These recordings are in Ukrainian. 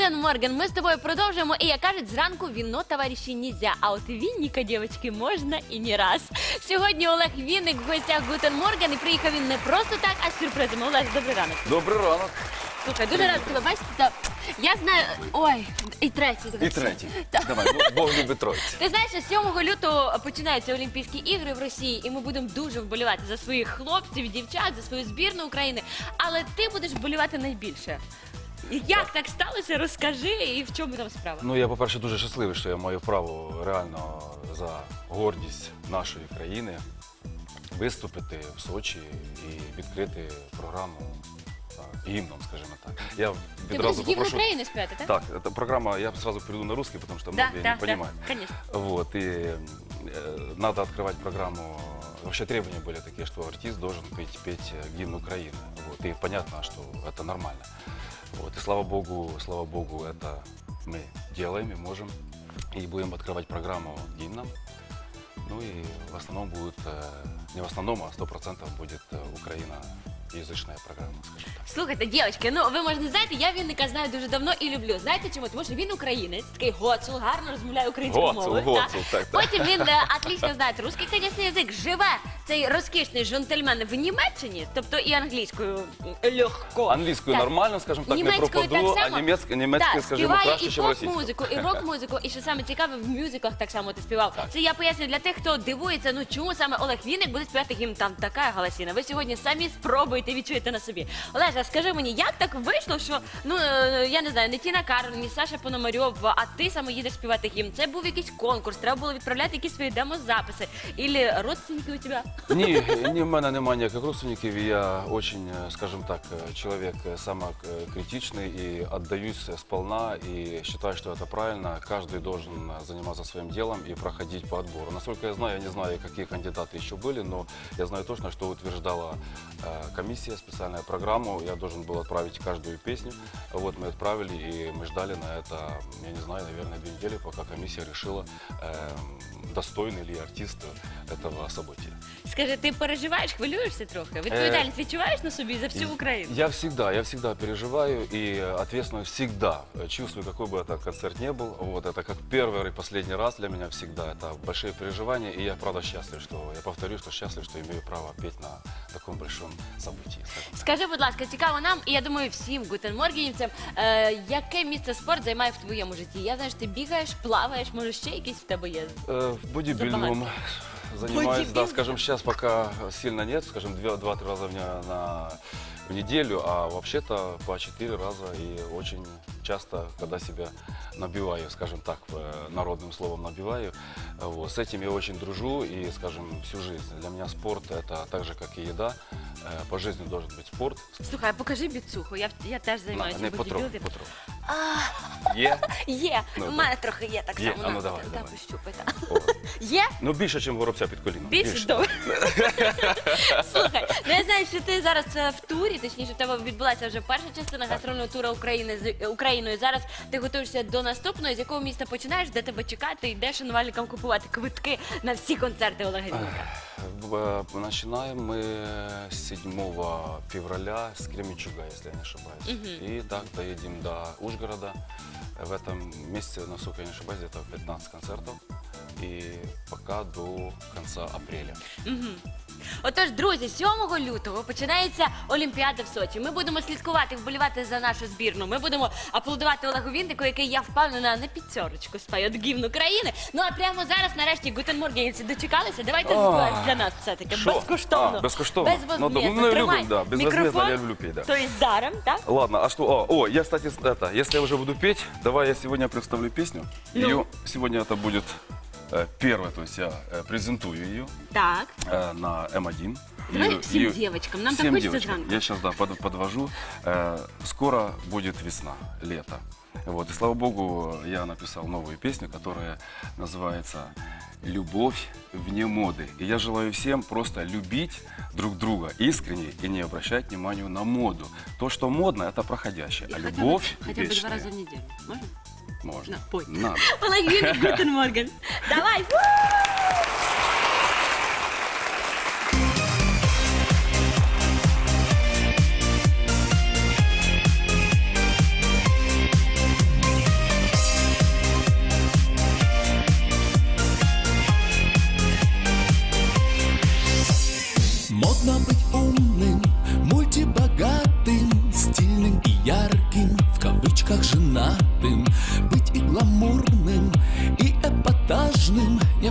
Гутен Морген. Ми з тобою продовжуємо. І як кажуть, зранку віно товариші нельзя. А от вінніка, дівчатки, можна і не раз. Сьогодні Олег Вінник в гостях Гутен Морген. І приїхав він не просто так, а з сюрпризом. Олег, добрий ранок. Добрий ранок. Слухай, дуже рада тебе бачити. Та Я знаю. Ой, і третій. І третій. Давай, Бог- Бог любить троїці. Ти знаєш, що 7 лютого починаються Олімпійські ігри в Росії, і ми будемо дуже вболівати за своїх хлопців, дівчат, за свою збірну України. Але ти будеш вболівати найбільше. Як так сталося? Розкажи і в чому там справа? Ну я, по-перше, дуже щасливий, що я маю право реально за гордість нашої країни виступити в Сочі і відкрити програму так, гімном, скажімо так. Я Ти будеш відразу гімн попрошу. України співати, так? Так, это программа, я сразу перейду на русский, потому что Да, многие да, не понимают. да, конечно. Вот, и э, надо открывать программу. Вообще требования были такие, что артист должен петь, петь э, гимн Украины. Вот, и понятно, что это нормально. Вот, и слава богу, слава богу, это мы делаем и можем. И будем открывать программу гимном. Ну и в основном будет, э, не в основном, а сто процентов будет э, скажем так. Слухайте, дівчатки, ну ви може не знаєте, я Вінника знаю дуже давно і люблю. Знаєте чому? Тому що він українець, такий гоцул, гарно розмовляє українською Гоцул, мовою. гоцул, так, так. Потім він е, отлично знає русський, звісно, язик, живе цей розкішний джентльмен в Німеччині, тобто і англійською легко. Англійською Так. нормально, скажімо так, не Німецькою пропаду, так а само. німецькою, скажімо, співає краще, і ніж російською. поп-музику, і рок-музику, і що саме цікаве, в мюзиклах так само ти співав. Це я поясню для тих, хто дивується, ну чому саме Олег Вінник буде співати гімн там така галасіна. Ви сьогодні самі спробуєте відчуєте на собі. Олеже, скажи мені, як так вийшло, що ну е, я не знаю, не Тіна Кароль, ні Саша Пономарьов, а ти саме їдеш співати гімн. Це був якийсь конкурс, треба було відправляти якісь свої демозаписи. Ілі родственники у тебе? Ні, ні, в мене немає ніяких родственників. Я очень, е, скажімо так, е, чоловік е, самокритичний і віддаюсь сполна, і вважаю, що це правильно. Кожен должен займатися своїм делом і проходити по отбору. Насколько я знаю, я не знаю, які кандидати ще були, но я знаю точно, что утверждала э, комиссия, специальную программу. Я должен был отправить каждую песню. Вот мы отправили, и мы ждали на это, я не знаю, наверное, две недели, пока комиссия решила, э, достойный ли артист этого события. Скажи, ти переживаєш, хвилюєшся трохи? Відповідальність відчуваєш на собі за всю Україну? Я всегда, я всегда переживаю и ответственность всегда чувствую, какой бы это концерт ни был. Вот это как первый и последний раз для меня всегда. Это большие переживания, и я правда счастлив, что я повторю, что счастлив, что имею право петь на таком большом событии. Скажи, будь ласка, цікаво нам, і я думаю, всім гутенморгенівцям, е, яке місце спорт займає в твоєму житті? Я знаю, що ти бігаєш, плаваєш, може ще якісь в тебе є? Э, Бодибилдингом занимаюсь, да, скажем, сейчас пока сильно нет, скажем, два- два-три раза в, ня- на, в неделю, а вообще-то по четыре раза и очень часто, когда себя набиваю, скажем так, э, народным словом набиваю, э, вот, с этим я очень дружу и, скажем, всю жизнь. Для меня спорт это так же, как и еда, Э, по жизни должен быть спорт. Слухай, а покажи біцуху, я, я теж На, займаюся не потрогай, бодібілдингом. потрогай. Є? Є, Ну, у да. мене трохи є так Є, само. а ну на, давай, та, давай. пощупай, та. О. Є? Ну більше, ніж горобця під коліном. Більше добре. Слухай, ну я знаю, що ти зараз е, в турі, точніше, в тебе відбулася вже перша частина гастрольного тура України з е, Україною. Зараз ти готуєшся до наступної. З якого міста починаєш, де тебе чекати, і де шанувальникам купувати квитки на всі концерти Олега Вінника? В- Начинаем мы 7 февраля с Кременчуга, если я не ошибаюсь. И так доедем до Ужгорода. В этом месяце, насколько я не ошибаюсь, где-то 15 концертов. И пока до конца апреля. Отож, друзі, 7 лютого починається Олімпіада в Сочі. Ми будемо слідкувати, вболівати за нашу збірну. Ми будемо аплодувати Олегу Віннику, який я впевнена на п'ятерочку спає від гімну країни. Ну а прямо зараз, нарешті, гутенморгенівці дочекалися. Давайте для нас все-таки що? безкоштовно. А, безкоштовно? Безвозмездно. Ну, да, ну, Тримай любим, да, безвозмездно мікрофон, я люблю петь, да. То есть даром, так? Ладно, а что? О, о, я, кстати, с- это, если я уже буду петь, давай я сегодня представлю песню. Ну. Ее сегодня это будет э, первая, то есть я э, презентую ее Так. э, на М1. Давай Ее- всем ее- девочкам, нам так всем хочется девочкам. зранку. Я сейчас, да, под- подвожу. Э, скоро будет весна, лето. Вот, и слава богу, я написал новую песню, которая называется «Любовь вне моды». И я желаю всем просто любить друг друга искренне и не обращать внимания на моду. То, что модно, это проходящее, а любовь Хоча б два вечная. рази в неділю. Можна? Можно. На, пой. Надо. Половина Гутен Морген. Давай. Модно быть умным, мультибогатым, стильным и ярким, в кавычках женатым.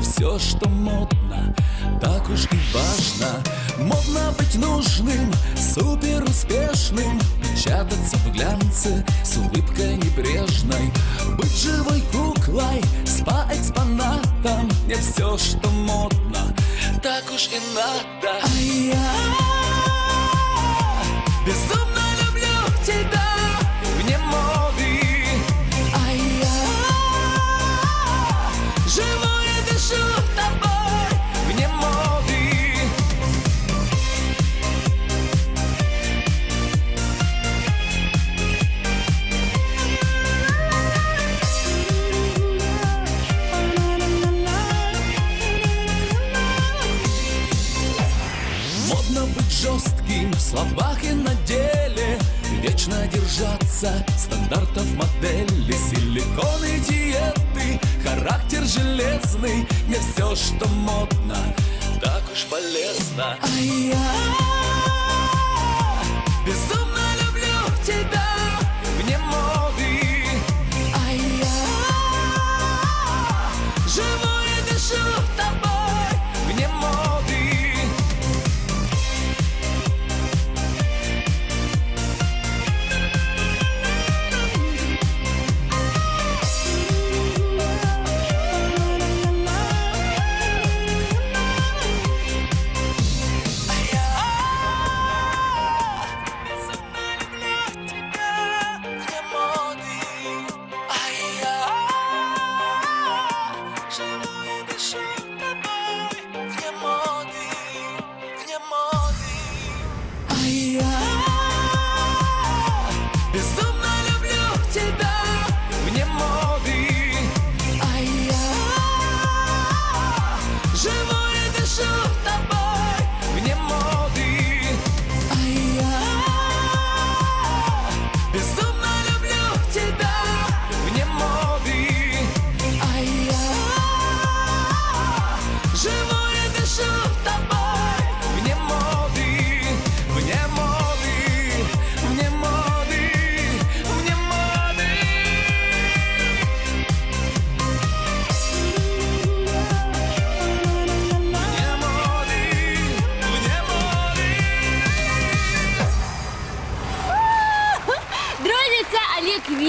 Все, что модно, так уж и важно. Модно быть нужным, супер успешным, печататься в глянце с улыбкой небрежной, быть живой куклой, спа-экспонатом, не все, что модно, так уж и надо. А я словах и на деле Вечно держаться стандартов модели Силиконы, диеты, характер железный. Не все, что модно, так уж полезно. А я безумно люблю тебя вне моды. А я живу и дышу тобой живу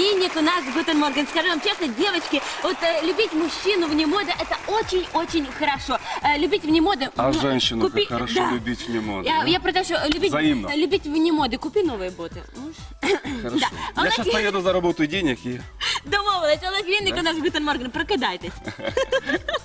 Олег Винник у нас Гутен Морген. Скажу вам честно, девочки, вот э, любить мужчину вне моды это очень-очень хорошо. Э, любить вне моды... А ну, женщину купи- как хорошо да. любить вне моды. Я, а? я про те, що любить, Взаимно. любить вне моди, купи нові боти. Ну, ж. Хорошо. Да. Я Олег сейчас Винник- поеду заработаю денег и Домовились, Олег Вінник у нас Гутен Морген. Прокидайтесь.